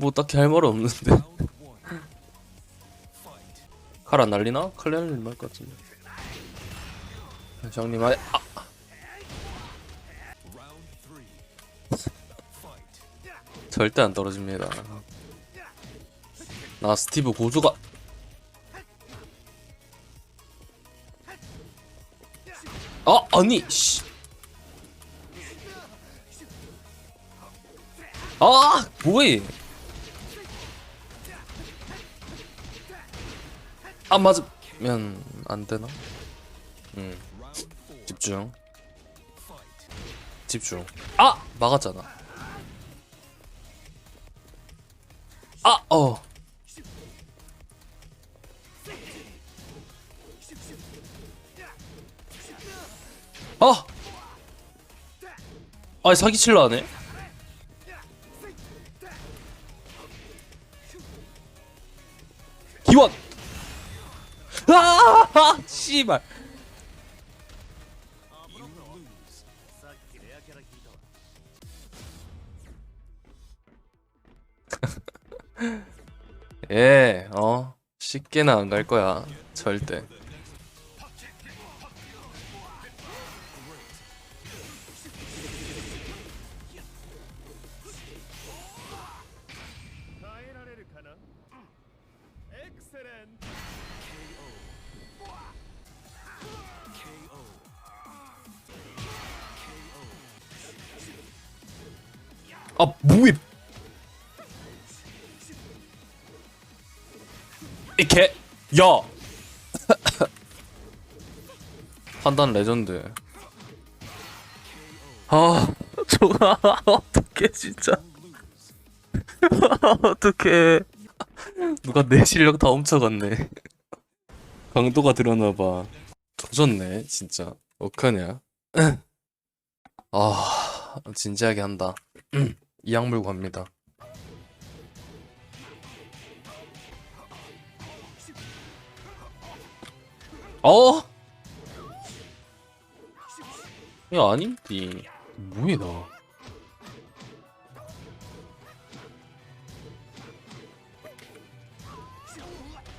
뭐 딱히 할말 없는데. 칼 안 날리나? 칼 날리는 말것 같은데. 장님 아, 아. 절대 안 떨어집니다. 나 스티브 고조가. 아 아니 씨. 아 뭐해 안 맞으면 안 되나? 음. 집중. 집중. 아! 막았잖아. 아어. 아! 아니 사기칠라 하네 씨발. 예, 어, 쉽게는 안 갈 거야. 절대. 아 뭐해 이개 야 판단 레전드. 아 좋아 어떡해 진짜. 어떡해. 누가 내 실력 다 훔쳐갔네. 강도가 드러나봐. 조졌네 진짜. 어떡하냐. 아 진지하게 한다 이악 물고 갑니다. 어? 야 아닌디 뭐야 너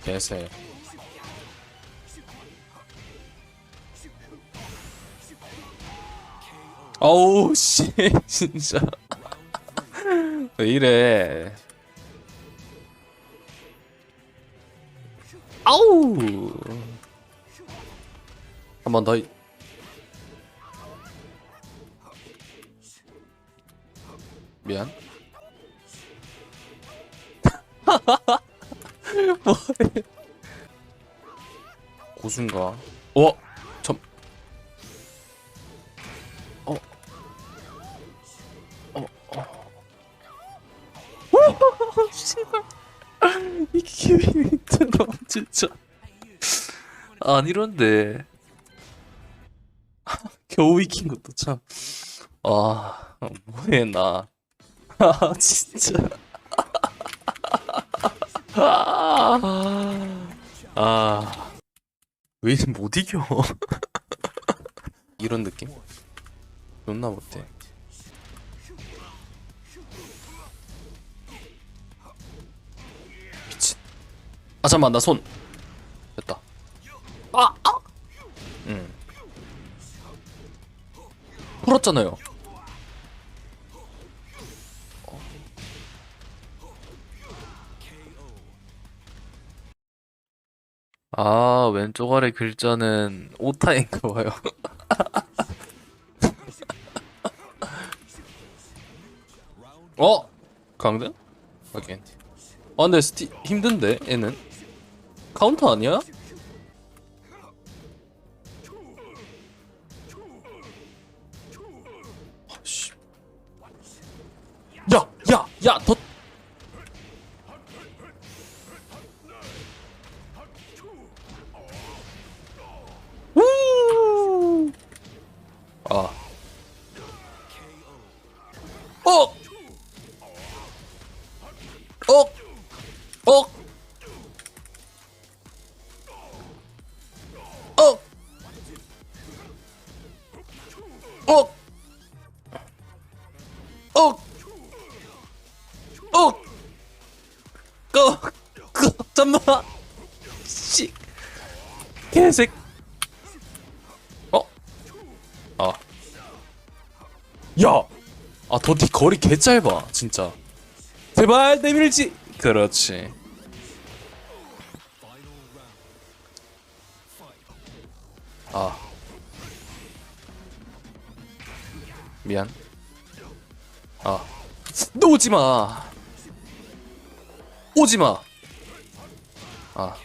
개새 어우 씨 진짜 왜 이래? 아우! 한 번 더. 미안. 뭐해 고순가. 어? 이 기회들어 진짜. 안 이런데. 겨우 이긴 것도 참 아 뭐해 나. 아, 진짜. 아, 왜 이리 못 이겨? 이런 느낌? 존나 못해. 아, 잠깐만, 나 손. 됐다. 아, 아! 응. 풀었잖아요. 아, 왼쪽 아래 글자는 오타인가 봐요. 어? 강등? 확인. 아, 근데 스티 힘든데, 얘는? 카운터 아니야? 꺼! 잠만! 씨! 개색! 어? 아. 야! 아, 더티 거리 개 짧아, 진짜. 제발, 내밀지! 그렇지. 아. 미안. 아. 너 오지 마. 오지 마. 아.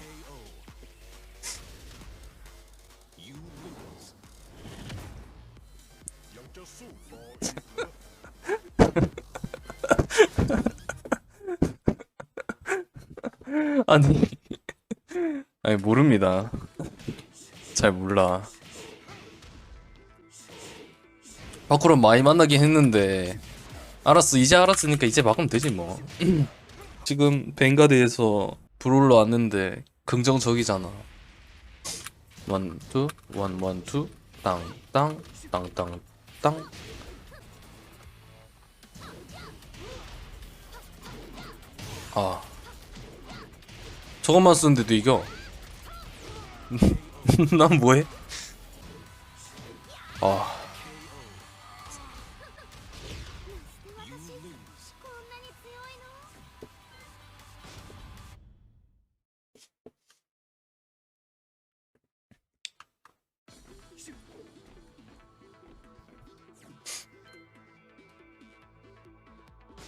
아니. 아니 모릅니다. 잘 몰라. 밖으로 많이 만나긴 했는데 알았어 이제 알았으니까 이제 막으면 되지 뭐 지금 벵가드에서 브롤러 왔는데 긍정적이잖아 원투 원원투 땅땅 땅땅 땅 아. 저것만 쓰는데도 이겨. 난 뭐해?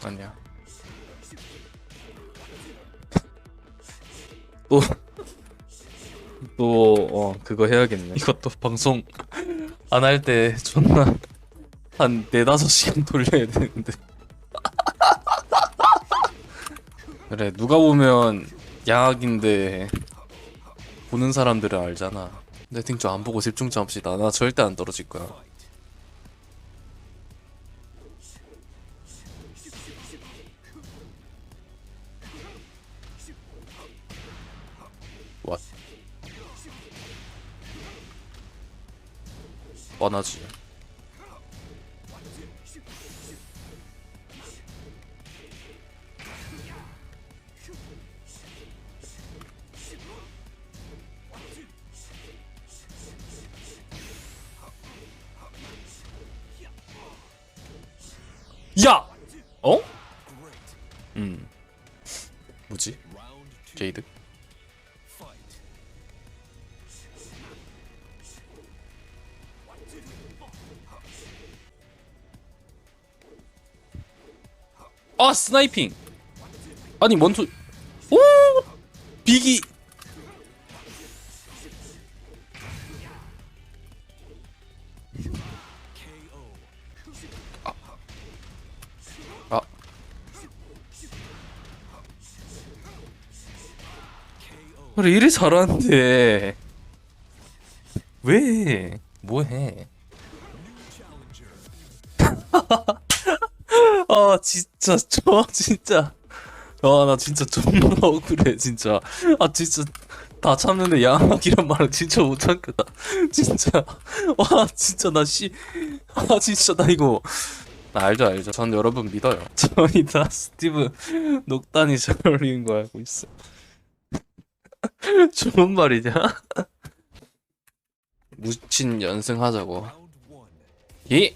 아니야. 또, 또, 어, 그거 해야겠네. 이것도 방송 안 할 때 존나 한 네다섯 시간 돌려야 되는데. 그래, 누가 보면 양악인데 보는 사람들은 알잖아. 내팅 좀안 보고 집중 좀 합시다. 나 절대 안 떨어질 거야. 뻔하지 야! 어? 음 뭐지? 게이드? 아 스나이핑. 아니 원투. 오! 비기. 아. 아. 그래 이리 잘하는데. 왜 뭐해? 아 진짜 저 진짜. 아 나 진짜 존나 억울해 진짜. 아 진짜 다 참는데 양악이란 말은 진짜 못 참겠다. 진짜. 와 진짜 나씨아 진짜 나 이거. 나 알죠 알죠. 전 여러분 믿어요. 저희 다 스티브 녹단이 잘 어울리는 거 알고 있어. 좋은 말이냐 무친 연승하자고. 예